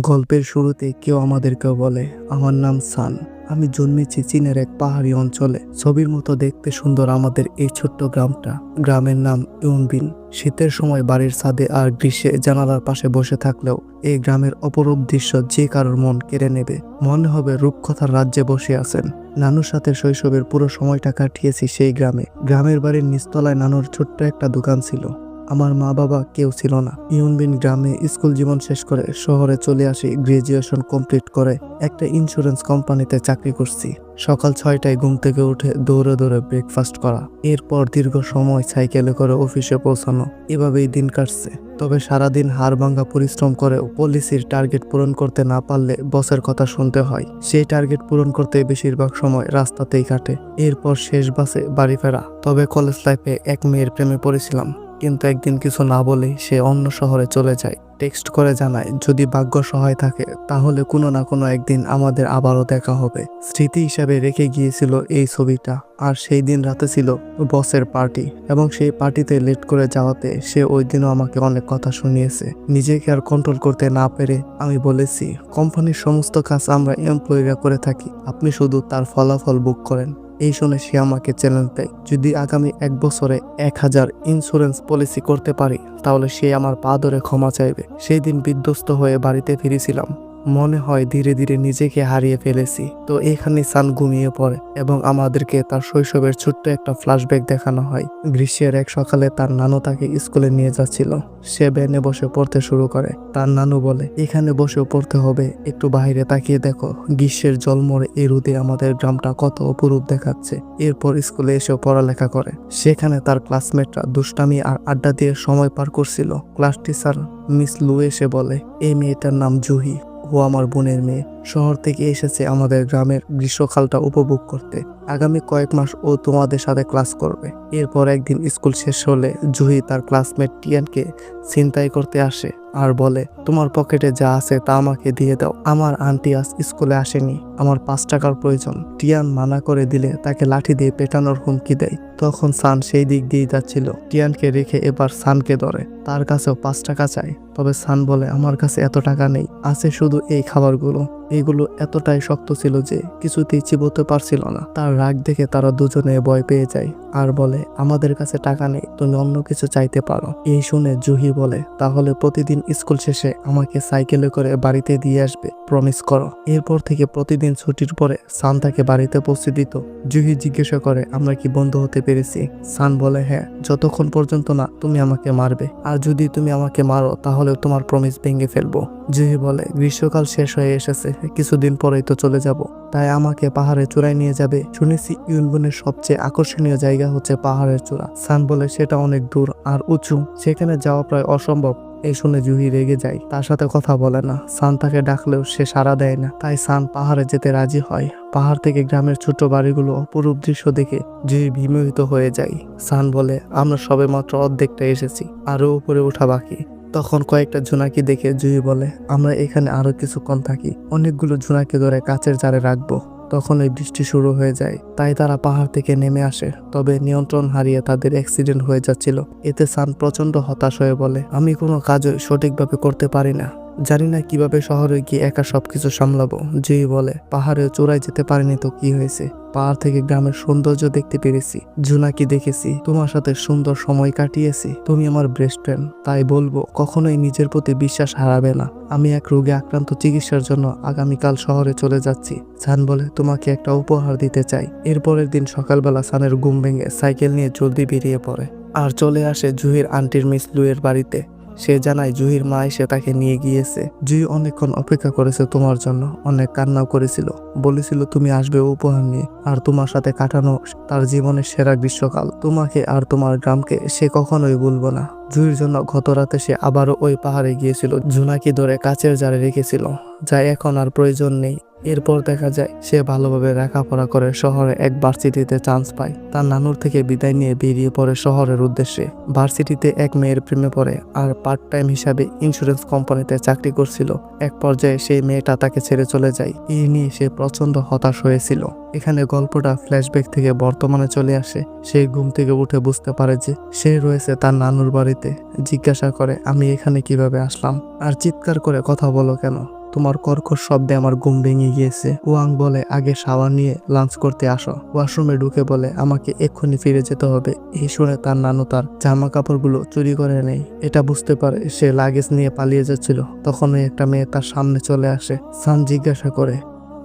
গল্পের শুরুতে কেউ আমাদেরকে বলে, আমার নাম সান। আমি জন্মেছি চীনের এক পাহাড়ি অঞ্চলে। ছবির মতো দেখতে সুন্দর আমাদের এই ছোট্ট গ্রামটা। গ্রামের নাম ইউনবিন। শীতের সময় বাড়ির ছাদে আর গ্রীষ্মে জানালার পাশে বসে থাকলেও এই গ্রামের অপরূপ দৃশ্য যে কারোর মন কেড়ে নেবে। মনে হবে রূপকথার রাজ্যে বসে আছেন। নানুর সাথে শৈশবের পুরো সময়টা কাটিয়েছি সেই গ্রামে। গ্রামের বাড়ির নিচতলায় নানুর ছোট্ট একটা দোকান ছিল। আমার মা বাবা কেউ ছিল না। ইউনবিন গ্রামে স্কুল জীবন শেষ করে শহরে চলে আসি, গ্রাজুয়েশন কমপ্লিট করে একটা ইন্স্যুরেন্স কোম্পানিতে চাকরি করছি। সকাল ছয়টায় ঘুম থেকে উঠে দৌড়ে দৌড়ে ব্রেকফাস্ট করা। এরপর দীর্ঘ সময় সাইকেলে করে অফিসে পৌঁছানো। এভাবেই দিন কাটছে। তবে সারাদিন হাড় ভাঙ্গা পরিশ্রম করে পলিসির টার্গেট পূরণ করতে না পারলে বসের কথা শুনতে হয়। সেই টার্গেট পূরণ করতে বেশিরভাগ সময় রাস্তাতেই কাটে। এরপর শেষ বাসে বাড়ি ফেরা। তবে কলেজ লাইফে এক মেয়ের প্রেমে পড়েছিলাম। কিন্তু একদিন কিছু না বলেই সে অন্য শহরে চলে যায়। টেক্সট করে জানায়, যদি ভাগ্য সহায় থাকে, তাহলে কোনো না কোনো একদিন আমাদের আবারও দেখা হবে। স্মৃতি হিসাবে রেখে গিয়েছিল এই ছবিটা। আর সেই দিন রাতে ছিল বসের পার্টি এবং সেই পার্টিতে লেট করে যাওয়াতে সে ওই দিনও আমাকে অনেক কথা শুনিয়েছে। নিজেকে আর কন্ট্রোল করতে না পেরে আমি বলেছি, কোম্পানির সমস্ত কাজ আমরা এমপ্লয়িরা করে থাকি। আপনি শুধু তার ফলাফল বুক করেন। এই শুনে সে আমাকে চ্যালেঞ্জ দেয়, যদি আগামী এক বছরে এক হাজার ইন্স্যুরেন্স পলিসি করতে পারি, তাহলে সে আমার পা ধরে ক্ষমা চাইবে। সেই দিন বিধ্বস্ত হয়ে বাড়িতে ফিরেছিলাম। মনে হয় ধীরে ধীরে নিজেকে হারিয়ে ফেলেছি। তো এখানে সান ঘুমিয়ে পড়ে এবং আমাদেরকে তার শৈশবের ছোট্ট একটা ফ্ল্যাশব্যাক দেখানো হয়। গ্রীষ্মের এক সকালে তার নানু তাকে স্কুলে নিয়ে যাচ্ছিল। সে ব্যানে বসে পড়তে শুরু করে। তার নানু বলে, এখানে বসেও পড়তে হবে। একটু বাইরে তাকিয়ে দেখো। গ্রীষ্মের জলমরে এই রোদে আমাদের গ্রামটা কত অপরূপ দেখাচ্ছে। এরপর স্কুলে এসেও পড়ালেখা করে। সেখানে তার ক্লাসমেটরা দুষ্টামি আর আড্ডা দিয়ে সময় পার করছিল। ক্লাস টিচার মিস লু এসে বলে, এই মেয়েটার নাম জুহি। ও আমার বোনের মেয়ে। শহর থেকে এসেছে আমাদের গ্রামের গ্রীষ্মকালটা উপভোগ করতে। আগামী কয়েক মাস ও তোমাদের সাথে ক্লাস করবে। এরপর একদিন স্কুল শেষ হলে জুহি তার ক্লাসমেট টিয়ানকে ছিনতাই করতে আসে আর বলে, তোমার পকেটে যা আছে তা আমাকে দিয়ে দাও। আমার আন্টি আজ স্কুলে আসেনি। আমার পাঁচ টাকার প্রয়োজন। টিয়ান মানা করে দিলে তাকে লাঠি দিয়ে পেটানোর হুমকি দেয়। তখন সান সেই দিক দিয়ে যাচ্ছিল। টিয়ানকে রেখে এবার সানকে ধরে। তার কাছেও পাঁচ টাকা চায় তবে সান বলে, আমার কাছে এত টাকা নেই। আছে শুধু এই খাবারগুলো। এগুলো এতটাই শক্ত ছিল যে কিছুতেই চিবোতে পারছিল না। তার রাগ দেখে তারা দুজনে ভয় পেয়ে যায় আর বলে, আমাদের কাছে টাকা নেই, তুমি অন্য কিছু চাইতে পারো। এই শুনে জুহি বলে, তাহলে প্রতিদিন স্কুল শেষে আমাকে সাইকেলে করে বাড়িতে দিয়ে আসবে, প্রমিস করো। এরপর থেকে প্রতিদিন ছুটির পরে সান তাকে বাড়িতে পৌঁছে দিত। জুহি জিজ্ঞাসা করে, আমরা কি বন্ধু হতে পেরেছি? সান বলে হ্যাঁ যতক্ষণ পর্যন্ত না, তুমি আমাকে মারবে। আর যদি তুমি আমাকে মারো, তাহলে তোমার প্রমিস ভেঙে ফেলব। জুহি বলে, গ্রীষ্মকাল শেষ হয়ে এসেছে, কিছুদিন পরেই তো চলে যাব। তাই আমাকে পাহাড়ে চূড়ায় নিয়ে যাবে। শুনেছি ইউনবনের সবচেয়ে আকর্ষণীয় জায়গা হচ্ছে পাহাড়ের চূড়া। সান বলে, সেটা অনেক দূর আর উঁচু, সেখানে যাওয়া প্রায় অসম্ভব। এই শুনে জুহি রেগে যায়, তার সাথে কথা বলে না। সান তাকে ডাকলেও সে সাড়া দেয় না, তাই সান পাহাড়ে যেতে রাজি হয়। পাহাড় থেকে গ্রামের ছোট বাড়িগুলো অপরূপ দৃশ্য দেখে জুহি বিমোহিত হয়ে যায়। সান বলে, আমরা সবে মাত্র অর্ধেকটা এসেছি, আরও উপরে ওঠা বাকি। তখন কয়েকটা ঝুনাকি দেখে জুহি বলে, আমরা এখানে আরও কিছুক্ষণ থাকি, অনেকগুলো জোনাকি ধরে কাচের জারে রাখব। তখন এই বৃষ্টি শুরু হয়ে যায়, তাই তারা পাহাড় থেকে নেমে আসে, তবে নিয়ন্ত্রণ হারিয়ে তাদের অ্যাক্সিডেন্ট হয়ে যাচ্ছিল। এতে সান প্রচণ্ড হতাশ হয়ে বলে, আমি কোনো কাজ সঠিকভাবে করতে পারি না। জানি না কীভাবে শহরে গিয়ে একা সবকিছু সামলাবো জুই বলে, পাহাড়ে চূড়ায় যেতে পারিনি তো কি হয়েছে? পাহাড় থেকে গ্রামের সৌন্দর্য দেখতে পেরেছি জুনাকি দেখেছি, তোমার সাথে সুন্দর সময় কাটিয়েছি, তুমি আমার বেস্ট ফ্রেন্ড তাই বলব, কখনোই নিজের প্রতি বিশ্বাস হারাবে না। আমি এক রোগে আক্রান্ত চিকিৎসার জন্য আগামীকাল শহরে চলে যাচ্ছি। সান বলে, তোমাকে একটা উপহার দিতে চাই। এরপরের দিন সকালবেলা সানের ঘুম ভেঙে সাইকেল নিয়ে জলদি বেরিয়ে পড়ে। আর চলে আসে জুহির আন্টির মিস লুয়ের বাড়িতে। সে জানায়, জুহির মা এসে তাকে নিয়ে গিয়েছে। জুহি অনেকক্ষণ অপেক্ষা করেছে তোমার জন্য। অনেক কান্নাও করেছিল। বলেছিল, তুমি আসবে উপহার নিয়ে। আর তোমার সাথে কাটানো তার জীবনের সেরা গ্রীষ্মকাল। তোমাকে আর তোমার গ্রামকে সে কখনোই ভুলবো না। জুহির জন্য গত রাতে সে আবারও ওই পাহাড়ে গিয়েছিল, জুনাকি ধরে কাচের জারে রেখেছিল, যা এখন আর প্রয়োজন নেই। এরপর দেখা যায়, সে ভালোভাবে লেখাপড়া করে শহরে এক ভার্সিটিতে চান্স পায়। তার নানুর থেকে বিদায় নিয়ে বেরিয়ে পড়ে শহরের উদ্দেশ্যে। ভার্সিটিতে এক মেয়ের প্রেমে পড়ে আর পার্ট টাইম হিসাবে ইন্স্যুরেন্স কোম্পানিতে চাকরি করছিল। এক পর্যায়ে সেই মেয়েটা তাকে ছেড়ে চলে যায়। এই নিয়ে সে প্রচণ্ড হতাশ হয়েছিল। এখানে গল্পটা ফ্ল্যাশব্যাক থেকে বর্তমানে চলে আসে। সে ঘুম থেকে উঠে বুঝতে পারে যে সে রয়েছে তার নানুর বাড়িতে। জিজ্ঞাসা করে, আমি এখানে কীভাবে আসলাম? আর চিৎকার করে কথা বলো কেন? তোমার কর্কশ শব্দে আমার ঘুম ভেঙে গিয়েছে। ওয়াং বলে, আগে শাওয়ার নিয়ে লাঞ্চ করতে আসো। ওয়াশরুমে ঢুকে বলে, আমাকে এক্ষুনি ফিরে যেতে হবে। এই শুনে তার নানু তার জামা কাপড়গুলো চুরি করে নেই এটা বুঝতে পারে সে লাগেজ নিয়ে পালিয়ে যাচ্ছিল। তখনই একটা মেয়ে তার সামনে চলে আসে। সান জিজ্ঞাসা করে,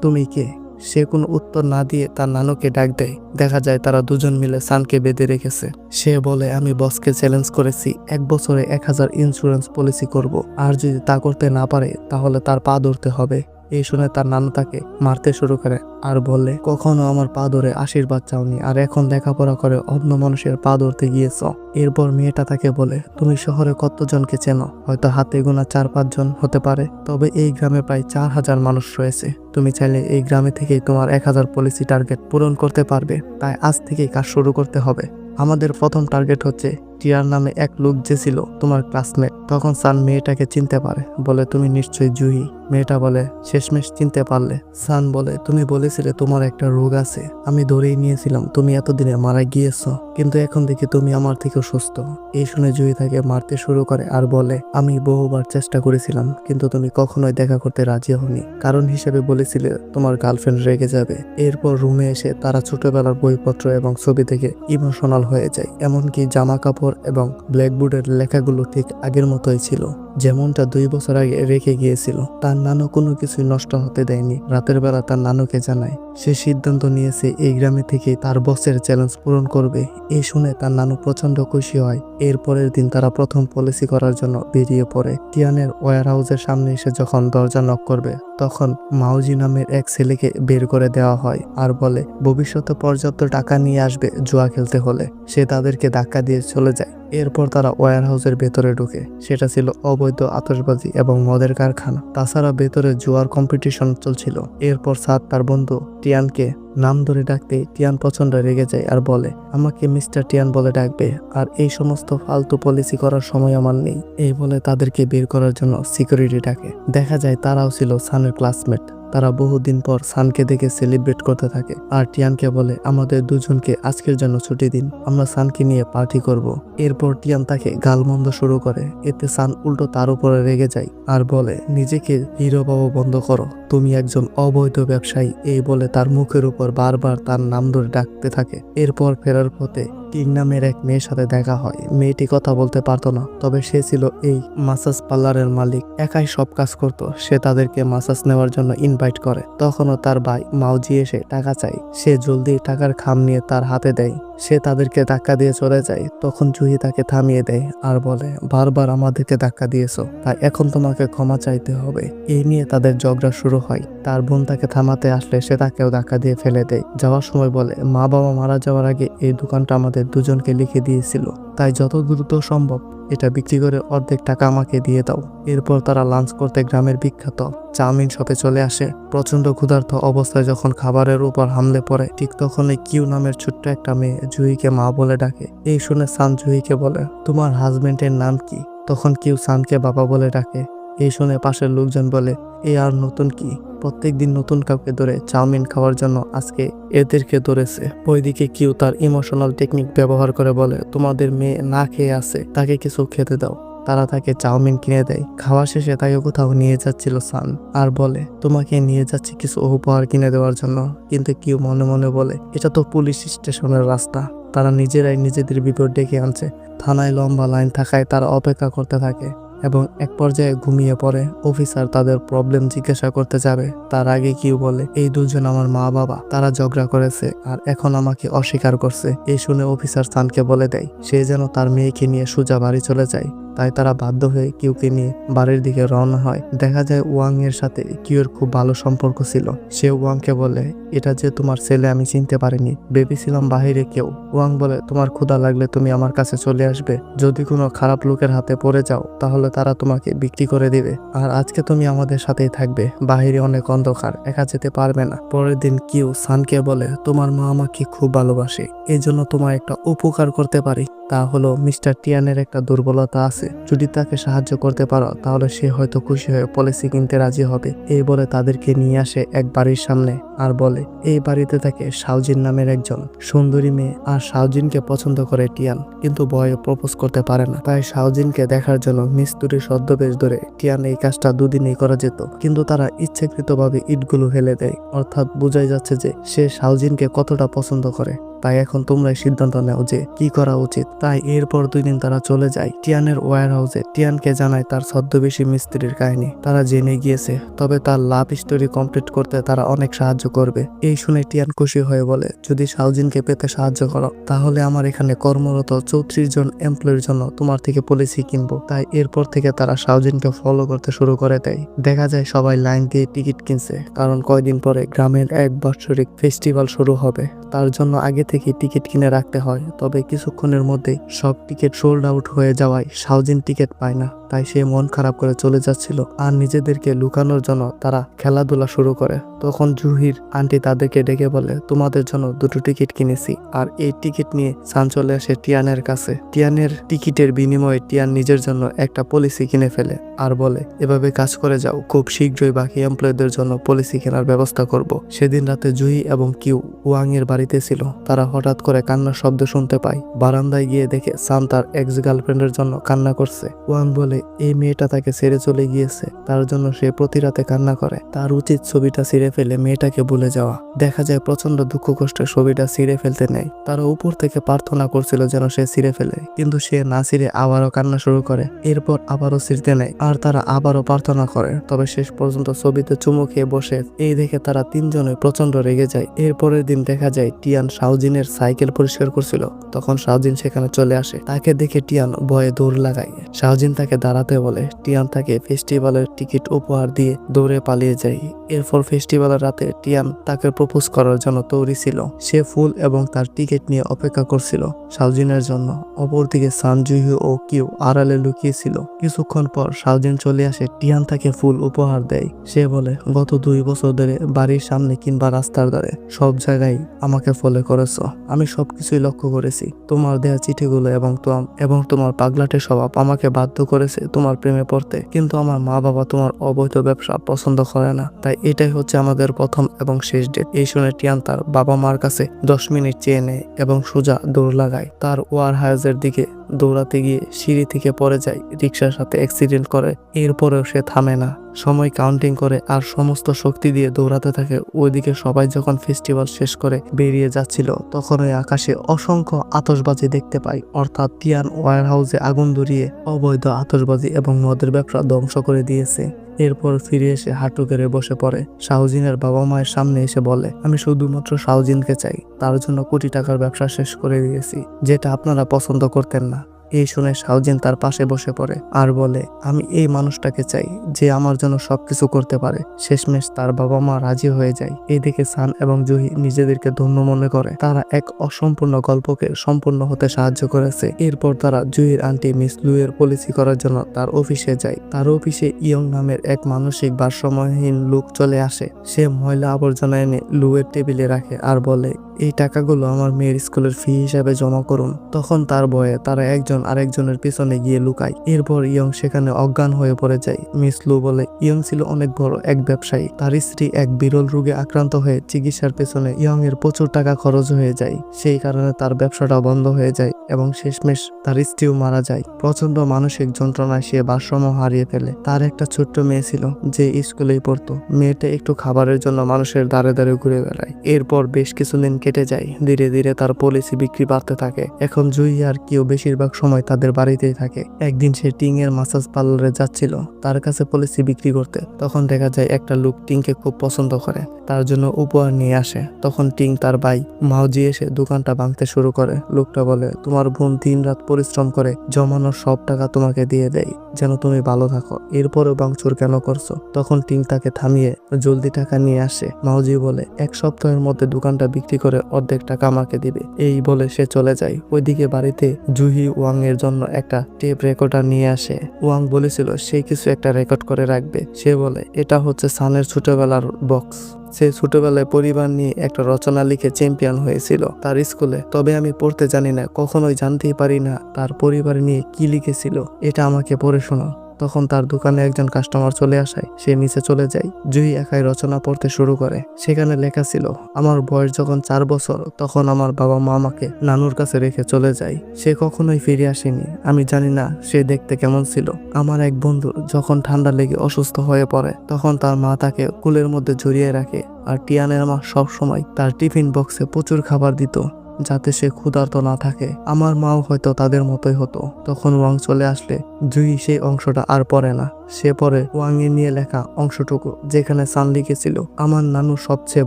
তুমি কে? সে কোনো উত্তর না দিয়ে তার নানুকে ডাক দেয়। দেখা যায় তারা দুজন মিলে সানকে বেঁধে রেখেছে। সে বলে, আমি বসকে চ্যালেঞ্জ করেছি, এক বছরে এক হাজার ইন্স্যুরেন্স পলিসি করব। আর যদি তা করতে না পারে, তাহলে তার পা ধরতে হবে। এই শুনে তার নানু তাকে মারতে শুরু করে আর বলে কখনো আমার পা ধরে আশীর্বাদ চাওনি, আর এখন লেখাপড়া করে অন্য মানুষের পা ধরতে গিয়েছ। এরপর মেয়েটা তাকে বলে, তুমি শহরে কতজনকে চেনো? হয়তো হাতে গোনা চার পাঁচজন হতে পারে, তবে এই গ্রামে প্রায় চার হাজার মানুষ রয়েছে। তুমি চাইলে এই গ্রামে থেকেই তোমার এক হাজার পলিসি টার্গেট পূরণ করতে পারবে। তাই আজ থেকেই কাজ শুরু করতে হবে। আমাদের প্রথম টার্গেট হচ্ছে, টিয়ার নামে এক লোক যে ছিল তোমার ক্লাসমেট তখন সান মেয়েটাকে চিনতে পারে। বলে, তুমি নিশ্চয়ই জুহি। মেয়েটা বলে, শেষমেশ চিনতে পারলে। সান বলে, তুমি বলেছিলে তোমার একটা রোগ আছে। আমি ধরেই নিয়েছিলাম, তুমি এতদিনে মারা গিয়েছ। কিন্তু এখন দেখি তুমি আমার থেকেও সুস্থ। এই শুনে জুহি তাকে মারতে শুরু করে আর বলে, আমি বহুবার চেষ্টা করেছিলাম, কিন্তু তুমি কখনোই দেখা করতে রাজি হওনি। কারণ হিসেবে বলেছিলে তোমার গার্লফ্রেন্ড রেগে যাবে। এরপর রুমে এসে তারা ছোটবেলার বইপত্র এবং ছবি থেকে ইমোশনাল হয়ে যায়। এমনকি জামা কাপড় এবং ব্ল্যাকবোর্ডের লেখাগুলো ঠিক আগের মতোই ছিল। যেমনটা দুই বছর আগে রেখে গিয়েছিল, তার নানু কোনো কিছুই নষ্ট হতে দেয়নি। রাতের বেলা তার নানুকে জানায়, সে সিদ্ধান্ত নিয়েছে এই গ্রামে থেকে তার বসের চ্যালেঞ্জ পূরণ করবে। এই শুনে তার নানু প্রচণ্ড খুশি হয়। এর পরের দিন তারা প্রথম পলিসি করার জন্য বেরিয়ে পড়ে। টিয়ানের ওয়ার হাউসের সামনে এসে যখন দরজা নক করবে, তখন মাউজি নামের এক ছেলেকে বের করে দেওয়া হয় আর বলে, ভবিষ্যতে পর্যাপ্ত টাকা নিয়ে আসবে জুয়া খেলতে হলে। সে তাদেরকে ধাক্কা দিয়ে চলে যায়। এরপর তারা ওয়ার হাউসের ভেতরে ঢুকে। সেটা ছিল অবৈধ আতশবাজি এবং মদের কারখানা। তাছাড়া ভেতরে জুয়ার কম্পিটিশন চলছিল। এরপর সাদ তার বন্ধু টিয়ানকে নাম ধরে ডাকতে টিয়ান প্রচণ্ড রেগে যায় আর বলে, আমাকে মিস্টার টিয়ান বলে ডাকবে, আর এই সমস্ত ফালতু পলিসি করার সময় আমার নেই। এই বলে তাদেরকে বের করার জন্য সিকিউরিটি ডাকে। দেখা যায় তারাও ছিল সানের ক্লাসমেট তারা বহুদিন পর সানকে দেখে সেলিব্রেট করতে থাকে। আর টিয়ানকে বলে, আমাদের দুজনকে আজকের জন্য ছুটি দিন। আমরা সানকে নিয়ে পার্টি করব। এরপর টিয়ান তাকে গালমন্দ শুরু করে। এতে সান উল্টো তার উপরে রেগে যায় আর বলে, নিজেকে হিরো বাবু বন্ধ করো। তুমি একজন অবৈধ ব্যবসায়ী। এই বলে তার মুখের উপর বারবার তার নাম ধরে ডাকতে থাকে। এরপর ফেরার পথে টিং নামের এক মেয়ের সাথে দেখা হয়। মেয়েটি কথা বলতে পারতো না, তবে সে ছিল এই মাসাজ পার্লারের মালিক। একাই সব কাজ করত। সে তাদেরকে মাসাজ নেওয়ার জন্য ইনভাইট করে। তখনও তার ভাই মাউজি এসে টাকা চাই সে জলদি টাকার খাম নিয়ে তার হাতে দেয়। সে তাদেরকে ধাক্কা দিয়ে চলে যায়। তখন জুহি তাকে থামিয়ে দেয় আর বলে, বারবার আমাদেরকে ধাক্কা দিয়েছ। তাই এখন তোমাকে ক্ষমা চাইতে হবে। এই নিয়ে তাদের ঝগড়া শুরু হয়। তার বোন তাকে থামাতে আসলে সে তাকেও ধাক্কা দিয়ে ফেলে দেয়। যাওয়ার সময় বলে মা বাবা মারা যাওয়ার আগে এই দোকানটা আমাদের দুজনকে লিখে দিয়েছিল। তাই যত দ্রুত সম্ভব এটা বিক্রি করে অর্ধেক টাকা আমাকে দিয়ে দাও। এরপর তারা লাঞ্চ করতে গ্রামের বিখ্যাত চাউমিন শপে চলে আসে। প্রচণ্ড ক্ষুধার্ত অবস্থায় যখন খাবারের উপর হামলে পড়ে, ঠিক তখনই কিউ নামের ছোট্ট একটা মেয়ে জুহিকে মা বলে ডাকে। এই শুনে সান জুহিকে বলে, তোমার হাজবেন্ডের নাম কি? তখন কিউ সানকে বাবা বলে ডাকে এই শুনে পাশের লোকজন বলে, এ আর নতুন কি? প্রত্যেকদিন নতুন কাউকে ধরে চাউমিন খাওয়ার জন্য আজকে এদেরকে ধরেছে। ওইদিকে কিউ তার ইমোশনাল টেকনিক ব্যবহার করে বলে, তোমাদের মেয়ে না খেয়ে আছে, তাকে কিছু খেতে দাও। তারা তাকে চাউমিন কিনে দেয়। খাওয়া শেষে তাকে কোথাও নিয়ে যাচ্ছিল সান আর বলে, তোমাকে নিয়ে যাচ্ছি কিছু উপহার কিনে দেওয়ার জন্য। কিন্তু কিউ মনে মনে বলে, এটা তো পুলিশ স্টেশনের রাস্তা। তারা নিজেরাই নিজেদের বিপদ ডেকে আনছে। থানায় লম্বা লাইন থাকায় তারা অপেক্ষা করতে থাকে। এবং এক পর্যায়ে ঘুমিয়ে পড়ে। অফিসার তাদের প্রবলেম জিজ্ঞাসা করতে যাবে। তার আগে কিউ বলে, এই দুজন আমার মা বাবা, তারা ঝগড়া করেছে আর এখন আমাকে অস্বীকার করছে। এই শুনে অফিসার সানকে বলে দেয়, সে যেন তার মেয়েকে নিয়ে সোজা বাড়ি চলে যায়। তাই তারা বাধ্য হয়ে কিউকে নিয়ে বাড়ির দিকে রওনা হয়। দেখা যায় ওয়াং এর সাথে কিউর খুব ভালো সম্পর্ক ছিল। সে ওয়াংকে বলে, এটা যে তোমার ছেলে আমি চিনতে পারিনি। ভেবেছিলাম বাহিরে কেউ ওয়াং বলে, তোমার ক্ষুধা লাগলে তুমি আমার কাছে চলে আসবে। যদি কোনো খারাপ লোকের হাতে পড়ে যাও, তাহলে তারা তোমাকে বিক্রি করে দিবে। আর আজকে তুমি আমাদের সাথেই থাকবে। বাহিরে অনেক অন্ধকার, একা যেতে পারবে না পরের দিন কিউ সানকে বলে, তোমার মা আমাকে খুব ভালোবাসে। এই জন্য তোমার একটা উপকার করতে পারি। তা হলো মিস্টার টিয়ানের একটা দুর্বলতা আছে। যদি তাকে সাহায্য করতে পারো, তাহলে সে হয়তো খুশি হয়ে পলিসি কিনতে রাজি হবে। এই বলে তাদেরকে নিয়ে আসে এক বাড়ির সামনে আর বলে, এই বাড়িতে থাকে শাওজিন নামের একজন সুন্দরী মেয়ে আর শাওজিনকে পছন্দ করে টিয়ান, কিন্তু ভয়ে প্রপোজ করতে পারে না। তাই শাওজিনকে দেখার জন্য মিস্তুরি ছদ্মবেশ ধরে টিয়ান এই কাজটা দুদিনেই করা যেত, কিন্তু তারা ইচ্ছাকৃতভাবে ইটগুলো ফেলে দেয়। অর্থাৎ বোঝাই যাচ্ছে যে সে শাওজিনকে কতটা পছন্দ করে। তাই এখন তোমরাই সিদ্ধান্ত নেও যে কি করা উচিত। তাই এরপর দুই দিন তারা চলে যায় টিয়ানের ওয়ার হাউসে টিয়ানকে জানায় তার ছদ্মবেশী মিস্ত্রির কাহিনী। তারা জেনে গিয়েছে, তবে তার লাভ স্টোরি কমপ্লিট করতে তারা অনেক সাহায্য করবে। এই শুনে টিয়ান খুশি হয়ে বলে, যদি সাউজিনকে পেতে সাহায্য করো, তাহলে আমার এখানে কর্মরত চৌত্রিশ জন এমপ্লয়ের জন্য তোমার থেকে পলিসি কিনবো। তাই এরপর থেকে তারা সাউজিনকে ফলো করতে শুরু করে দেয়। দেখা যায় সবাই লাইন দিয়ে টিকিট কিনছে, কারণ কয়দিন পরে গ্রামের এক বাৎসরিক ফেস্টিভ্যাল শুরু হবে। তার জন্য আগে থেকে টিকিট কিনে রাখতে হয়, তবে কিছুক্ষণের মধ্যেই সব টিকিট সোল্ড আউট হয়ে যাওয়ায় সাউজিন টিকিট পায় না। তাই সে মন খারাপ করে চলে যাচ্ছিল আর নিজেদেরকে লুকানোর জন্য তারা খেলাধুলা শুরু করে। তখন জুহির আন্টি তাদেরকে ডেকে বলে, তোমাদের জন্য দুটো টিকিট কিনেছি আর এই টিকিট নিয়ে সান চলে আসে টিয়ানের কাছে। টিয়ানের টিকিটের বিনিময়ে টিয়ান নিজের জন্য একটা পলিসি কিনে ফেলে আর বলে, এভাবে কাজ করে যাও, খুব শীঘ্রই বাকি এমপ্লয়ীদের জন্য পলিসি কেনার ব্যবস্থা করব। সেদিন রাতে জুহি এবং কিউ ওয়াং এর বাড়িতে ছিল। তারা হঠাৎ করে কান্নার শব্দ শুনতে পায়। বারান্দায় গিয়ে দেখে সান তার এক্স গার্লফ্রেন্ডের জন্য কান্না করছে। ওয়াং বলে, এই মেয়েটা তাকে ছেড়ে চলে গিয়েছে। তার জন্য সে প্রতি রাতে কান্না করে। তার উচিত ছবিটা ছিঁড়ে ফেলে মেয়েটাকে ভুলে যাওয়া। দেখা যায় প্রচণ্ড দুঃখ কষ্টে ছবিটা ছিঁড়ে ফেলতে নেয় তারা উপর থেকে প্রার্থনা করছিল যেন সে ছিঁড়ে ফেলে। কিন্তু সে না ছিঁড়ে আবারও কান্না শুরু করে। এরপর আবারও ছিঁড়তে নেয় আর তারা আবারও প্রার্থনা করে। তবে শেষ পর্যন্ত ছবিতে চুমু খেয়ে বসে। এই দেখে তারা তিনজনে প্রচণ্ড রেগে যায়। এরপরের দিন দেখা যায় টিয়ান শাওজিনের সাইকেল পরিষ্কার করছিল। তখন শাওজিন সেখানে চলে আসে। তাকে দেখে টিয়ান ভয়ে দৌড় লাগায়। শাওজিন তাকে দাঁড়াতে বলে। টিয়ান তাকে ফেস্টিভ্যালের টিকিট উপহার দিয়ে দৌড়ে পালিয়ে যায়। এরপর ফেস্টিভ্যালের রাতে টিয়ান তাকে প্রপোজ করার জন্য তৈরি ছিল। সে ফুল এবং তার টিকিট নিয়ে অপেক্ষা করছিল শাওজিনের জন্য। অপরদিকে সানজুহি ও কিউ আড়ালে লুকিয়েছিল কিছুক্ষণ পর শাওজিন চলে আসে। টিয়ান তাকে ফুল উপহার দেয়। সে বলে, গত দুই বছর ধরে বাড়ির সামনে কিংবা রাস্তার ধারে সব জায়গায় আমাকে ফলো করেছ। আমি সবকিছুই লক্ষ্য করেছি। তোমার দেয়া চিঠিগুলো এবং এবং তোমার পাগলাটে স্বভাব আমাকে বাধ্য করেছে তোমার প্রেমে পড়তে। কিন্তু আমার মা বাবা তোমার অবৈধ ব্যবসা পছন্দ করে না। তাই এটাই হচ্ছে আমাদের প্রথম এবং শেষ ডেট। এই শুনে টিয়ান তার বাবা মার কাছে দশ মিনিট চেয়ে নেয় এবং সোজা দৌড় লাগায়। তার ওয়ার হাউসের দিকে দৌড়াতে গিয়ে সিঁড়ি থেকে পড়ে যায় রিক্সার সাথে অ্যাক্সিডেন্ট করে। এরপরেও সে থামে না। সময় কাউন্টিং করে আর সমস্ত শক্তি দিয়ে দৌড়াতে থাকে। ওইদিকে সবাই যখন ফেস্টিভ্যাল শেষ করে বেরিয়ে যাচ্ছিল তখন ওই আকাশে অসংখ্য আতসবাজি দেখতে পাই। অর্থাৎ টিয়ান ওয়ার হাউসে আগুন ধরিয়ে অবৈধ আতশবাজি এবং মদের ব্যবসা ধ্বংস করে দিয়েছে। এরপর ফিরে এসে হাঁটু কেড়ে বসে পড়ে। শাহজিনের বাবা মায়ের সামনে এসে বলে, আমি শুধুমাত্র শাহজিনকে চাই। তার জন্য কোটি টাকার ব্যবসা শেষ করে দিয়েছি, যেটা আপনারা পছন্দ করতেন না। এই শুনে শাহজিন তার পাশে বসে পড়ে আর বলে, আমি এই মানুষটাকে চাই যে আমার জন্য সবকিছু করতে পারে। শেষমেশ তার বাবা মা রাজি হয়ে যায়। এদিকে সান এবং জুহি নিজেদেরকে ধন্য মনে করে। তারা এক অসম্পূর্ণ গল্পকে সম্পূর্ণ হতে সাহায্য করেছে। এরপর তারা জুহির আন্টি মিস লুয়ের পলিসি করার জন্য তার অফিসে যায়। তার অফিসে ইয়ং নামের এক মানসিক ভারসাম্যহীন লোক চলে আসে। সে ময়লা আবর্জনা এনে লুয়ের টেবিলে রাখে আর বলে, এই টাকাগুলো আমার মেয়ের স্কুলের ফি হিসাবে জমা করুন। তখন তার ভয়ে তারা একজন আরেকজনের পিছনে গিয়ে লুকায়। এরপর ইয়ং সেখানে অজ্ঞান হয়ে পড়ে যায়। মিস লু বলে, ইয়ং ছিল অনেক বড় এক ব্যবসায়ী। তার স্ত্রী এক বিরল রোগে আক্রান্ত হয়ে চিকিৎসার পেছনে ইয়ং এর প্রচুর টাকা খরচ হয়ে যায়। সেই কারণে তার ব্যবসাটা বন্ধ হয়ে যায় এবং শেষমেশ তার স্ত্রীও মারা যায়। প্রচণ্ড মানসিক যন্ত্রণায় সে ভারসাম্য হারিয়ে ফেলে। তার একটা ছোট্ট মেয়ে ছিল যে স্কুলেই পড়তো। মেয়েটা একটু খাবারের জন্য মানুষের দাঁড়ে দাঁড়ে ঘুরে বেড়ায়। এরপর বেশ কিছুদিন কেটে যায়। ধীরে ধীরে তার পলিসি বিক্রি বাড়তে থাকে। এখন জুই আর কেউ বেশিরভাগ সময় তাদের বাড়িতেই থাকে। একদিন সে টিং এর মাসাজ পার্লারে যাচ্ছিল, তার কাছে পলিসি বিক্রি করতে। তখন দেখা যায় একটা লোক টিংকে খুব পছন্দ করে, তার জন্য উপহার নিয়ে আসে। তখন টিং তার ভাই মাউজি এসে দোকানটা ভাঙতে শুরু করে। লোকটা বলে, তোমার বোন দিন রাত পরিশ্রম করে, জমানো সব টাকা তোমাকে দিয়ে দেয়। যেন তুমি ভালো থাকো। এরপরেও বাংচুর কেন করছ? তখন টিং তাকে থামিয়ে জলদি টাকা নিয়ে আসে। মাউজি বলে, এক সপ্তাহের মধ্যে দোকানটা বিক্রি করে অর্ধেক টাকা আমাকে দিবে। এই বলে সে চলে যায়। ওইদিকে বাড়িতে জুহি ওয়াং এর জন্য একটা টেপ রেকর্ডার নিয়ে আসে। ওয়াং বলেছিল, সে কিছু একটা রেকর্ড করে রাখবে। সে বলে, এটা হচ্ছে সানের ছোটবেলার বক্স। সে ছোটবেলায় পরিবার নিয়ে একটা রচনা লিখে চ্যাম্পিয়ন হয়েছিল তার স্কুলে। তবে আমি পড়তে জানি না, কখনোই জানতেই পারি না তার পরিবার নিয়ে কি লিখেছিল। এটা আমাকে পড়ে শোনাও। তখন তার দোকানে একজন কাস্টমার চলে আসায়। সে নিচে চলে যায়, জুহি একাই রচনা পড়তে শুরু করে। সেখানে লেখা ছিল, আমার বয়স যখন চার বছর, তখন আমার বাবা মা আমাকে নানুর কাছে রেখে চলে যায়। সে কখনোই ফিরে আসেনি। আমি জানি না সে দেখতে কেমন ছিল। আমার এক বন্ধু যখন ঠান্ডা লেগে অসুস্থ হয়ে পড়ে, তখন তার মা তাকে কুলের মধ্যে জড়িয়ে রাখে। আর টিয়ানের মা সবসময় তার টিফিন বক্সে প্রচুর খাবার দিত। যাতে সে ক্ষুধার্ত না থাকে। আমার মাও হয়তো তাদের মতোই হতো। তখন ওয়াং চলে আসলে জুই সেই অংশটা আর পড়ে না। সে পরে ওয়াং এ নিয়ে লেখা অংশটুকু যেখানে সান লিখেছিল, আমার নানু সবচেয়ে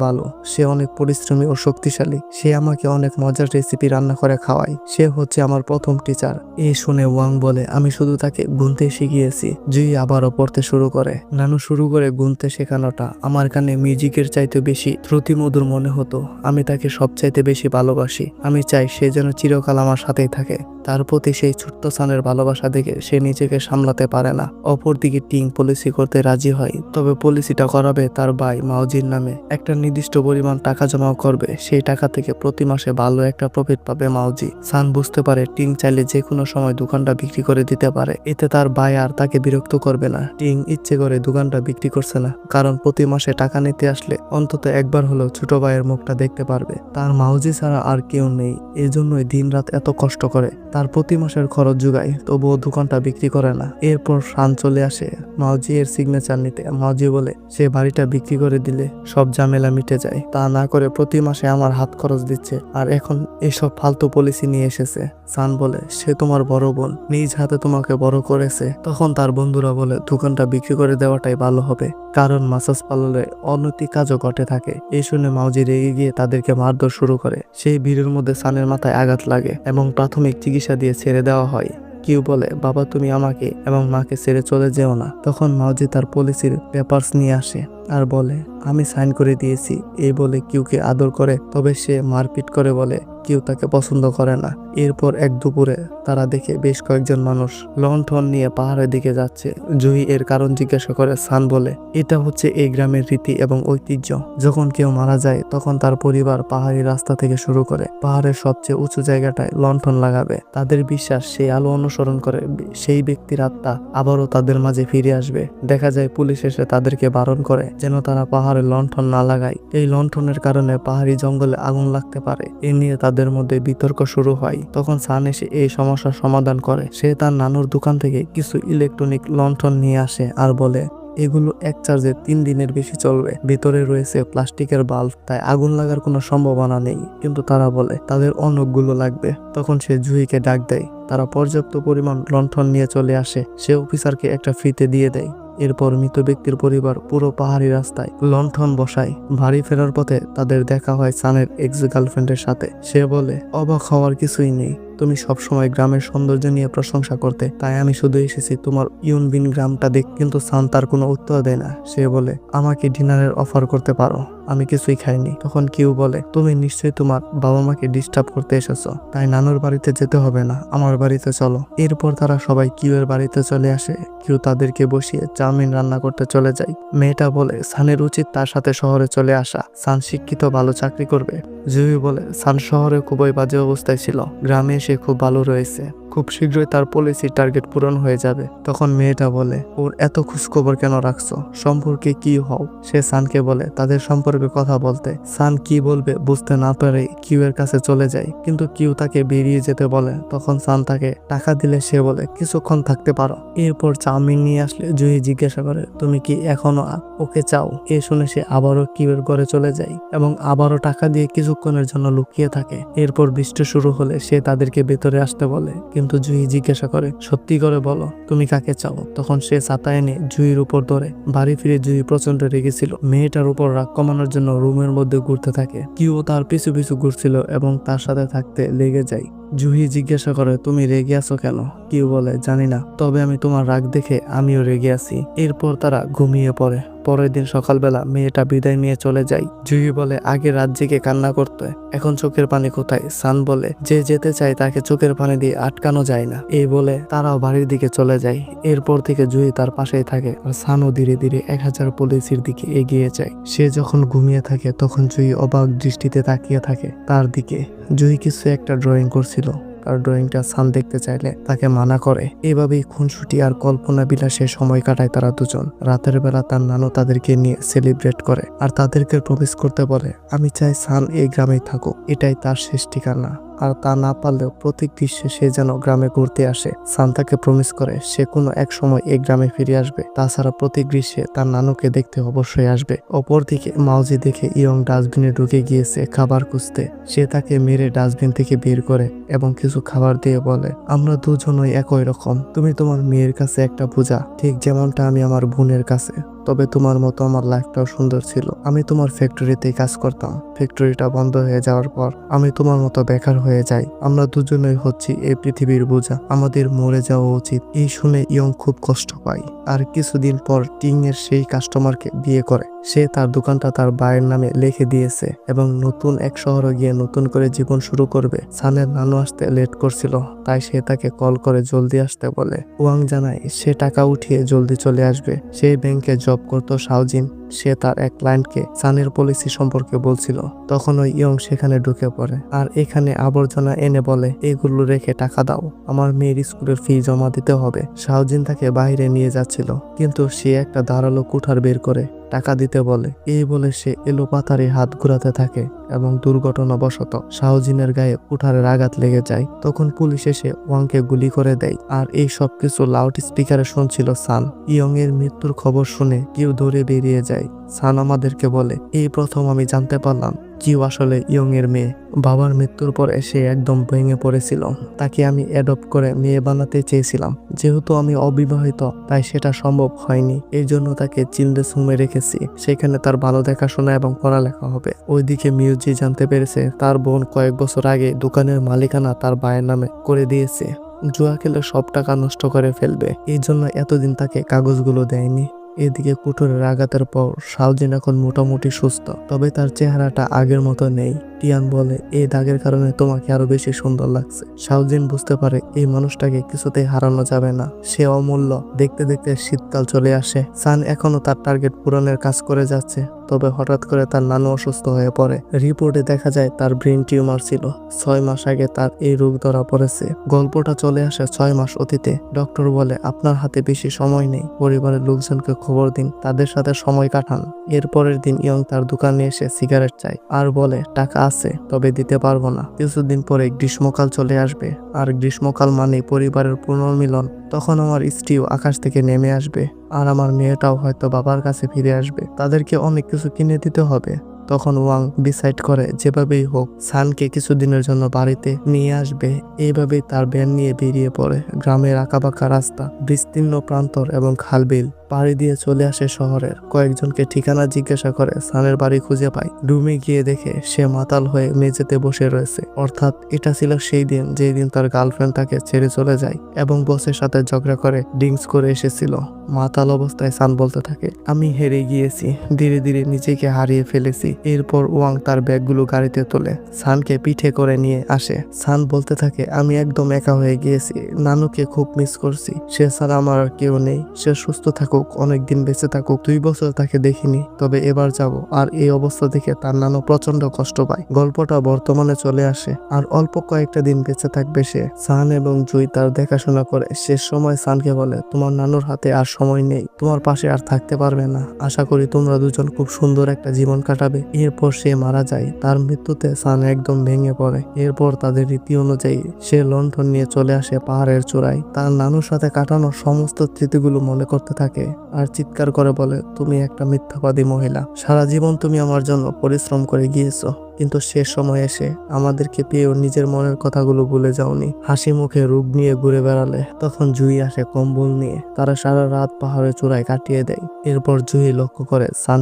ভালো, সে অনেক পরিশ্রমী ও শক্তিশালী, সে আমাকে অনেক মজার রেসিপি রান্না করে খাওয়ায়, সে হচ্ছে আমার প্রথম টিচার এ শুনে ওয়াং বলে, আমি শুধু তাকে গুনতে শিখিয়েছি, জুই আবারও পড়তে শুরু করে। নানু শুরু করে গুনতে শেখানোটা আমার কানে মিউজিকের চাইতে বেশি শ্রুতিমধুর মনে হতো, আমি তাকে সবচাইতে বেশি ভালোবাসি, আমি চাই সে যেন চিরকাল আমার সাথেই থাকে। তার প্রতি সেই ছোট্ট সানের ভালোবাসা দেখে সে নিজেকে সামলাতে পারে না। অপরদিকে টিং পলিসি করতে রাজি হয়, তবে পলিসিটা করাবে তার ভাই মাউজির নামে। একটা নির্দিষ্ট পরিমাণ টাকা জমা করবে, সেই টাকা থেকে প্রতি মাসে ভালো একটা প্রফিট পাবে মাওজি। সান বুঝতে পারে টিং চাইলে যে কোনো সময় দোকানটা বিক্রি করে দিতে পারে, এতে তার ভাই আর তাকে বিরক্ত করবে না। টিং ইচ্ছে করে দোকানটা বিক্রি করছে না, কারণ প্রতি মাসে টাকা নিতে আসলে অন্তত একবার হলেও ছোট ভাইয়ের মুখটা দেখতে পারবে। তার মাউজি ছাড়া আর কেউ নেই, এজন্যই দিনরাত এত কষ্ট করে। তার প্রতি মাসের খরচ যোগায়, তবুও দোকানটা বিক্রি করে না। এরপর শান চলে আসে মাউজি এর সিগনেচার নিতে মাউজি বলে, সে বাড়িটা বিক্রি করে দিলে সব ঝামেলা মিটে যায়। তা না করে প্রতি মাসে আমার হাত খরচ দিচ্ছে, আর এখন এসব ফালতু পলিসি নিয়ে এসেছে। সান বলে, সে তোমার বড় বোন, নিজ হাতে তোমাকে বড় করেছে। তখন তার বন্ধুরা বলে, দোকানটা বিক্রি করে দেওয়াটাই ভালো হবে, কারণ মাসাজ পার্লারে অনৈতিক কাজও ঘটে থাকে। এই শুনে মাউজি রেগে গিয়ে তাদেরকে মারধর শুরু করে। সেই ভিড়ের মধ্যে সানের মাথায় আঘাত লাগে এবং প্রাথমিক চিকিৎসা দিয়ে ছেড়ে দেওয়া হয়। কিউ বলে, বাবা, তুমি আমাকে এবং মাকে ছেড়ে চলে যেও না। তখন মাওজি তার পলিসির পেপারস নিয়ে আসে। আর বলে, আমি সাইন করে দিয়েছি। এই বলে কিউকে আদর করে, তবে সে মারপিট করে বলে, কেউ তাকে পছন্দ করে না। এরপর এক দুপুরে তারা দেখে বেশ কয়েকজন মানুষ লণ্ঠন নিয়ে পাহাড়ের দিকে যাচ্ছে। জুহি এর কারণ জিজ্ঞাসা করে, সান বলে, এটা হচ্ছে এই গ্রামের রীতি এবং ঐতিহ্য। যখন কেউ মারা যায়, তখন তার পরিবার পাহাড়ি রাস্তা থেকে শুরু করে, পাহাড়ের সবচেয়ে উঁচু জায়গাটায় লণ্ঠন লাগাবে। তাদের বিশ্বাস সেই আলো অনুসরণ করে, সেই ব্যক্তির আত্মা আবারও তাদের মাঝে ফিরে আসবে। দেখা যায়, পুলিশ এসে তাদেরকে বারণ করে যেন তারা পাহাড়ে লণ্ঠন না লাগায়। এই লণ্ঠনের কারণে পাহাড়ি জঙ্গলে আগুন লাগতে পারে। এ নিয়ে তাদের মধ্যে বিতর্ক শুরু হয়। তখন সান এসে এই সমস্যার সমাধান করে। সে তার নানুর দোকান থেকে কিছু ইলেকট্রনিক লণ্ঠন নিয়ে আসে আর বলে, এগুলো এক চার্জে তিন দিনের বেশি চলবে। ভিতরে রয়েছে প্লাস্টিকের বাল্ব, তাই আগুন লাগার কোনো সম্ভাবনা নেই। কিন্তু তারা বলে, তাদের অনেকগুলো লাগবে। তখন সে জুহিকে ডাক দেয়। তারা পর্যাপ্ত পরিমাণ লণ্ঠন নিয়ে চলে আসে। সে অফিসারকে একটা ফ্রিতে দিয়ে দেয়। এরপর মৃত ব্যক্তির পরিবার পুরো পাহাড়ি রাস্তায় লণ্ঠন বসায়। বাড়ি ফেরার পথে তাদের দেখা হয় সানের এক্স গার্লফ্রেন্ডের সাথে। সে বলে, অবাক হওয়ার কিছুই নেই। তুমি সবসময় গ্রামের সৌন্দর্য নিয়ে প্রশংসা করতে। তাই আমি শুধু এসেছি তোমার ইউনবিন গ্রামটা দেখ, কিন্তু সান তার কোনো উত্তর দেয় না। সে বলে, আমাকে ডিনারের অফার করতে পারো। আমি কিছুই খাইনি। তখন কেউ বলে, তুমি নিশ্চয়ই তোমার বাবা মাকে ডিস্টার্ব করতে এসেছ। তাই নানুর বাড়িতে যেতে হবে না, আমার বাড়িতে চলো। এরপর তারা সবাই কিউ এর বাড়িতে চলে আসে। কিউ তাদেরকে বসিয়ে চাউমিন রান্না করতে চলে যায়। মেয়েটা বলে, সানের উচিত তার সাথে শহরে চলে আসা। সান শিক্ষিত, ভালো চাকরি করবে। জুহি বলে, সান শহরে খুবই বাজে অবস্থায় ছিল। গ্রামে এসে খুব ভালো রয়েছে। খুব শীঘ্রই তার পলিসি টার্গেট পূরণ হয়ে যাবে। তখন মেয়েটা বলে, ওর এত খোঁজখবর কেন রাখছো? সম্পর্কে কি হও? সে সানকে বলে, তাদের সম্পর্কে কথা বলতে। সান কি বলবে বুঝতে না পারে কিউ এর কাছে চলে যায়। কিন্তু কিউ তাকে বেরিয়ে যেতে বলে। তখন সান তাকে, টাকা দিলে, সে বলে, কিছুক্ষণ থাকতে পারো। এরপর চাউমিন নিয়ে আসলে জুহি জিজ্ঞাসা করে, তুমি কি এখনও ওকে চাও? এ শুনে সে আবারও কিউ এর ঘরে চলে যায় এবং আবারও টাকা দিয়ে কিছুক্ষণের জন্য লুকিয়ে থাকে। এরপর বৃষ্টি শুরু হলে সে তাদেরকে ভেতরে আসতে বলে কিন্তু জুই জিজ্ঞাসা করে, সত্যি করে বলো, তুমি কাকে চাও? তখন সে ছাতা এনে জুইয়ের উপর ধরে, বাড়ি ফিরে জুই প্রচণ্ড রেগেছিল মেয়েটার উপর রাগ কমানোর জন্য রুমের মধ্যে ঘুরতে থাকে। কিও তার পিছু পিছু ঘুরছিল এবং তার সাথে থাকতে লেগে যায়। জুহি জিজ্ঞাসা করে, তুমি রেগে আছো কেন? কিউ বলে, জানি না, তবে আমি তোমার রাগ দেখে আমিও রেগে আছি। এরপর তারা ঘুমিয়ে পড়ে। পরের দিন সকালবেলা মেয়েটা বিদায় নিয়ে চলে যায়। জুহি বলে, আগে রাত জেগে কান্না করতে। এখন চোখের পানি কোথায়? সান বলে, যে যেতে চায় তাকে চোখের পানি দিয়ে আটকানো যায় না। এই বলে তারাও বাড়ির দিকে চলে যায়। এরপর থেকে জুহি তার পাশেই থাকে আর সানও ধীরে ধীরে এক হাজার পুলিশের দিকে এগিয়ে যায়। সে যখন ঘুমিয়ে থাকে, তখন জুহি অবাক দৃষ্টিতে তাকিয়ে থাকে তার দিকে। জুহি কিছু একটা ড্রয়িং করছিল। তার ড্রয়িংটা সান দেখতে চাইলে তাকে মানা করে। এভাবেই খুনসুটি আর কল্পনা বিলাসে সময় কাটায় তারা দুজন। রাতের বেলা তার নানু তাদেরকে নিয়ে সেলিব্রেট করে আর তাদেরকে প্রবেশ করতে বলে, আমি চাই সান এই গ্রামেই থাকুক। এটাই তার শেষ ঠিকানা। আর তা না পারলেও প্রতি গ্রীষ্মে সে যেন গ্রামে ঘুরতে আসে। সান্তাকে প্রমিস করে, সে কোনো এক সময় এই গ্রামে ফিরে আসবে। তাছাড়া প্রতি গ্রীষ্মে তার নানুকে দেখতে অবশ্যই আসবে। অপরদিকে মাউজি দেখে ইয়ং ডাস্টবিনে ঢুকে গিয়েছে খাবার খুঁজতে। সে তাকে মেরে ডাস্টবিন থেকে বের করে এবং কিছু খাবার দিয়ে বলে, আমরা দুজনই একই রকম। তুমি তোমার মেয়ের কাছে একটা পূজা, ঠিক যেমনটা আমি আমার বোনের কাছে। তবে তোমার মতো আমার লাইফটাও সুন্দর ছিল। আমি তোমার ফ্যাক্টরিতে কাজ করতাম। ফ্যাক্টরিটা বন্ধ হয়ে যাওয়ার পর আমি তোমার মতো বেকার হয়ে যাই। আমরা দুজনেই হচ্ছি এই পৃথিবীর বোঝা। আমাদের মরে যাওয়া উচিত। এই শুনে ইয়ং খুব কষ্ট পায়। আর কিছুদিন পর টিং এর সেই কাস্টমারকে বিয়ে করে। সে তার দোকানটা তার বায়ের নামে লিখে দিয়েছে এবং নতুন এক শহরে গিয়ে নতুন করে জীবন শুরু করবে। সানের নানু আসতে লেট করছিল, তাই সে তাকে কল করে জলদি আসতে বলে। ওয়াং জানায়, সে টাকা উঠিয়ে জলদি চলে আসবে। সেই ব্যাংকে জব করতো শাওজিন সে তার এক ক্লায়েন্টকে সানের পলিসি সম্পর্কে বলছিল। তখন ওই ইয়ং সেখানে ঢুকে পড়ে। আর এখানে আবর্জনা এনে বলে, এগুলো রেখে টাকা দাও। আমার মেয়ের স্কুলের ফি জমা দিতে হবে। শাহজিন তাকে বাইরে নিয়ে যাচ্ছিল। কিন্তু সে একটা ধারালো কুঠার বের করে টাকা দিতে বলে। এই বলে সে এলো পাতারে হাত ঘুরাতে থাকে এবং দুর্ঘটনাবশত শাহজিনের গায়ে কুঠারের আঘাত লেগে যায়। তখন পুলিশ এসে ওয়াংকে গুলি করে দেয় আর এই সবকিছু লাউড স্পিকারে শুনছিল সান। ইয়ং এর মৃত্যুর খবর শুনে কেউ ধরে বেরিয়ে যায়। সান আমাদেরকে বলে, এই প্রথম আমি জানতে পারলাম কিউ আসলে ইয়ং এর মেয়ে। বাবার মৃত্যুর পর এসে একদম ভেঙে পড়েছিল। তাকে আমি অ্যাডপ্ট করে মেয়ে বানাতে চেয়েছিলাম। যেহেতু আমি অবিবাহিত, তাই সেটা সম্ভব হয়নি। এই জন্য তাকে চিলড্রেন্স হোমে রেখেছি। সেখানে তার ভালো দেখাশোনা এবং পড়ালেখা হবে। ওইদিকে মিউজি জানতে পেরেছে, তার বোন কয়েক বছর আগে দোকানের মালিকানা তার ভাইয়ের নামে করে দিয়েছে। জুয়া খেলে সব টাকা নষ্ট করে ফেলবে। এই জন্য এতদিন তাকে কাগজগুলো দেয়নি। এদিকে কুঠোরের আঘাতের পর শাওজিন এখন মোটামুটি সুস্থ তবে তার চেহারাটা আগের মতো নেই। টিয়ান বলে এই দাগের কারণে তোমাকে আরও বেশি সুন্দর লাগছে। শাওজিন বুঝতে পারে এই মানুষটাকে কিছুতেই হারানো যাবে না। সে অমূল্য। দেখতে দেখতে শীতকাল চলে আসে। সান এখনও তার টার্গেট পূরণের কাজ করে যাচ্ছে। তবে হঠাৎ করে তার নানু অসুস্থ হয়ে পড়ে। রিপোর্টে দেখা যায় তার ব্রেন টিউমার ছিল। ছয় মাস আগে তার এই রোগ ধরা পড়েছে। গল্পটা চলে আসে ছয় মাস অতীতে। ডক্টর বলে, আপনার হাতে বেশি সময় নেই। পরিবারের লোকজনকে খবর দিন। তাদের সাথে সময় কাটান। এরপরের দিন ইয়ং তার দোকানে এসে সিগারেট চায়। আর বলে, টাকা আছে, তবে দিতে পারব না। কিছুদিন পরে গ্রীষ্মকাল চলে আসবে, আর গ্রীষ্মকাল মানে পরিবারের পুনর্মিলন। তখন আমার স্ত্রীও আকাশ থেকে নেমে আসবে, আর আমার মেয়েটাও হয়তো বাবার কাছে ফিরে আসবে। তাদেরকে অনেক কিছু কিনে দিতে হবে। তখন ওয়াং ডিসাইড করে, যেভাবেই হোক, সানকে কিছুদিনের জন্য বাড়িতে নিয়ে আসবে। এইভাবেই তার ব্যান নিয়ে বেরিয়ে পড়ে গ্রামের আঁকাবাঁকা রাস্তা, বিস্তীর্ণ প্রান্তর এবং খালবিল পাড়ি দিয়ে চলে আসে শহরের। কয়েকজনকে ঠিকানা জিজ্ঞাসা করে, সানের বাড়ি খুঁজে পায়। রুমে গিয়ে দেখে সে মাতাল হয়ে মেঝেতে বসে রয়েছে। অর্থাৎ এটা ছিল সেই দিন যেই দিন তার গার্লফ্রেন্ড তাকে ছেড়ে চলে যায় এবং বসের সাথে ঝগড়া করে ড্রিঙ্কস করে এসেছিল। মাতাল অবস্থায় সান বলতে থাকে, আমি হেরে গিয়েছি, ধীরে ধীরে নিজেকে হারিয়ে ফেলেছি। এরপর ওয়াং তার ব্যাগগুলো গাড়িতে তোলে, সানকে পিঠে করে নিয়ে আসে। সান বলতে থাকে, আমি একদম একা হয়ে গিয়েছি, নানুকে খুব মিস করছি, সে ছাড়া আমার কেউ নেই, সে সুস্থ থাকুক। অনেকদিন বেঁচে থাকুক, দুই বছর তাকে দেখিনি, তবে এবার যাব। আর এই অবস্থা দেখে তার নানু প্রচণ্ড কষ্ট পায়। গল্পটা বর্তমানে চলে আসে, আর অল্প কয়েকটা দিন বেঁচে থাকবে সে। সান এবং জুই তার দেখাশোনা করে। শেষ সময় সানকে বলে, তোমার নানুর হাতে আর সময় নেই। তোমার পাশে আর থাকতে পারবে না। আশা করি তোমরা দুজন খুব সুন্দর একটা জীবন কাটাবে। এরপর সে মারা যায়। তার মৃত্যুতে সান একদম ভেঙে পড়ে। এরপর তাদের রীতি অনুযায়ী সে লন্ঠন নিয়ে চলে আসে পাহাড়ের চূড়ায়। তার নানুর সাথে কাটানো সমস্ত স্মৃতিগুলো মনে করতে থাকে। আর চিৎকার করে বলে, তুমি একটা মিথ্যাবাদী মহিলা। সারা জীবন তুমি আমার জন্য পরিশ্রম করে গিয়েছো। কিন্তু শেষ সময় এসে আমাদেরকে পেয়েও নিজের মনের কথাগুলো ভুলে যাওনি। হাসি মুখে রূপ নিয়ে ঘুরে বেড়ালে, তখন জুই আসে কম্বল নিয়ে, তারা সারা রাত পাহাড়ের চূড়ায় কাটিয়ে দেয়। এরপর জুই লক্ষ্য করে, সান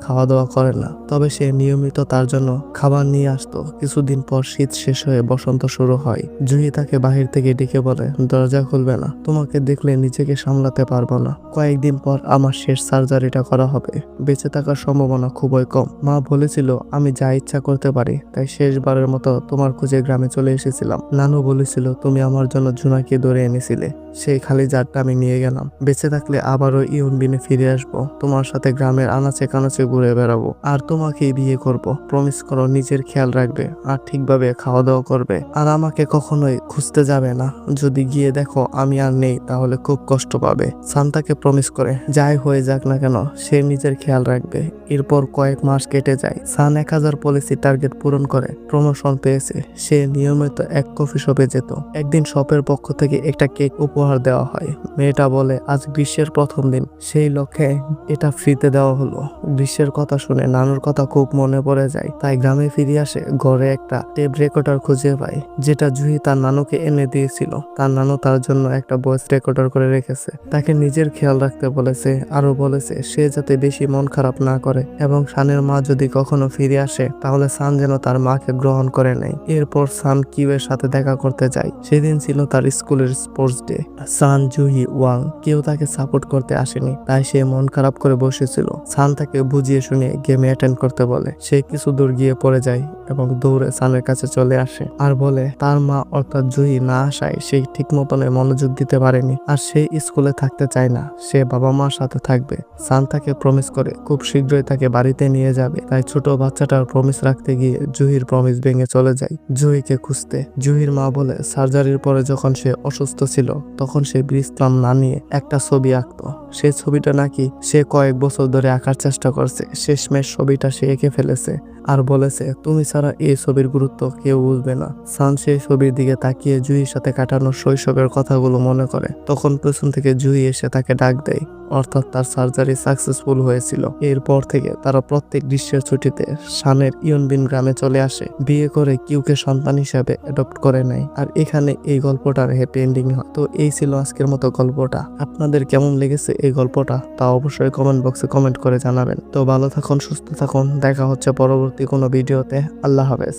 খাওয়া দাওয়া করে না, তবে সে নিয়মিত তার জন্য খাবার নিয়ে আসতো। কিছুদিন পর শীত শেষ হয়ে বসন্ত শুরু হয়। জুই তাকে বাহির থেকে ডেকে বলে, দরজা খুলবে না, তোমাকে দেখলে নিজেকে সামলাতে পারব না। কয়েকদিন পর আমার শেষ সার্জারিটা করা হবে। বেঁচে থাকার সম্ভাবনা খুবই কম। মা বলেছিল, আমি যা ইচ্ছা করতে পারি। তাই শেষবারের মতো তোমার খুঁজে গ্রামে চলে এসেছিলাম। নানু বলেছিল, তুমি আমার জন্য জুনাকে ধরে এনেছিলে। সেই খালি জারটা আমি নিয়ে গেলাম। বেঁচে থাকলে আবারও ইউনবিনে ফিরে আসব। তোমার সাথে গ্রামের আনাচে কানাচে ঘুরে বেড়াবো। আর তোমাকেই বিয়ে করব। প্রমিস করো, নিজের খেয়াল রাখবে। আর ঠিকভাবে খাওয়া দাওয়া করবে। আর আমাকে কখনোই খুঁজতে যাবে না। যদি গিয়ে দেখো আমি আর নেই, তাহলে খুব কষ্ট পাবে। সান্তাকে প্রমিস করে, যাই হয়ে যাক না কেন, সে নিজের খেয়াল রাখবে। এরপর কয়েক মাস কেটে যায়। সান এক হাজার পলিসি টার্গেট পূরণ করে প্রমোশন পেয়েছে। সে নিয়মিত এক কফি শপে যেত। একদিন শপের পক্ষ থেকে একটা কেক উপহার দেওয়া হয়। মেয়েটা বলে, আজ গ্রীষ্মের প্রথম দিন। সেই লক্ষ্যে এটা ফ্রিতে দেওয়া হলো। গ্রীষ্মের কথা শুনে নানুর কথা খুব মনে পড়ে যায়। তাই গ্রামে ফিরে আসে, ঘরে একটা টেপ রেকর্ডার খুঁজে পায়, যেটা জুহি তার নানুকে এনে দিয়েছিল। তার নানু তার জন্য একটা ভয়েস রেকর্ডার করে রেখেছে। তাকে নিজের খেয়াল রাখতে বলেছে আরও বলেছে, সে যাতে বেশি মন খারাপ না করে এবং সানের মা যদি কখনো ফিরে আসে, তাহলে সান যেন তার মাকে গ্রহণ করে নেয় এরপর সান কিউয়ের সাথে দেখা করতে যায়। সেদিন ছিল তার স্কুলের sports day. Sun Juhi Wang কেউ তাকে সাপোর্ট করতে আসেনি, তাই সে মন খারাপ করে বসেছিল। সান তাকে বুঝিয়ে শুনিয়ে গেমে অ্যাটেন্ড করতে বলে। সে কিছু দূর গিয়ে পড়ে যায় এবং দৌড়ে সানের কাছে চলে আসে আর বলে, তার মা অর্থাৎ জুহি না আসায় সে ঠিক মতনে মনোযোগ দিতে পারেনি আর সে স্কুলে থাকতে চায় না, সে বাবা মার সাথে থাকবে। সান তাকে প্রমিস করে, খুব শীঘ্রই তাকে বাড়িতে নিয়ে যাবে। তাই ছোট বাচ্চাটার প্রমিস রাখতে গিয়ে জুহির প্রমিস ভেঙে চলে যায়। জুহিকে খুঁজতে, জুহির মা বলে, সার্জারির পরে যখন সে অসুস্থ ছিল, তখন সে বিশ্রাম না নিয়ে একটা ছবি আঁকত। সে ছবিটা নাকি সে কয়েক বছর ধরে আঁকার চেষ্টা করছে। শেষমেশ ছবিটা সে এঁকে ফেলেছে। আর বলেছে, তুমি ছাড়া এই ছবির গুরুত্ব কেউ বুঝবে না। সান সেই ছবির দিকে তাকিয়ে জুহির সাথে কাটানো শৈশবের কথাগুলো মনে করে। তখন পেছন থেকে জুহি এসে তাকে ডাক দেয়, অর্থাৎ তার সার্জারি সাকসেসফুল হয়েছিল। এরপর থেকে তারা প্রত্যেক গ্রীষ্মের ছুটিতে শানের ইয়নবিন গ্রামে চলে আসে। বিয়ে করে কিউকে সন্তান হিসাবে অ্যাডপ্ট করে নেয়। আর এখানে এই গল্পটার হ্যাপি এন্ডিং হয়। তো এই ছিল আজকের মতো গল্পটা। আপনাদের কেমন লেগেছে এই গল্পটা তা অবশ্যই কমেন্ট বক্সে কমেন্ট করে জানাবেন। তো ভালো থাকুন, সুস্থ থাকুন। দেখা হচ্ছে পরবর্তী কোনো ভিডিওতে আল্লাহ হাফেজ।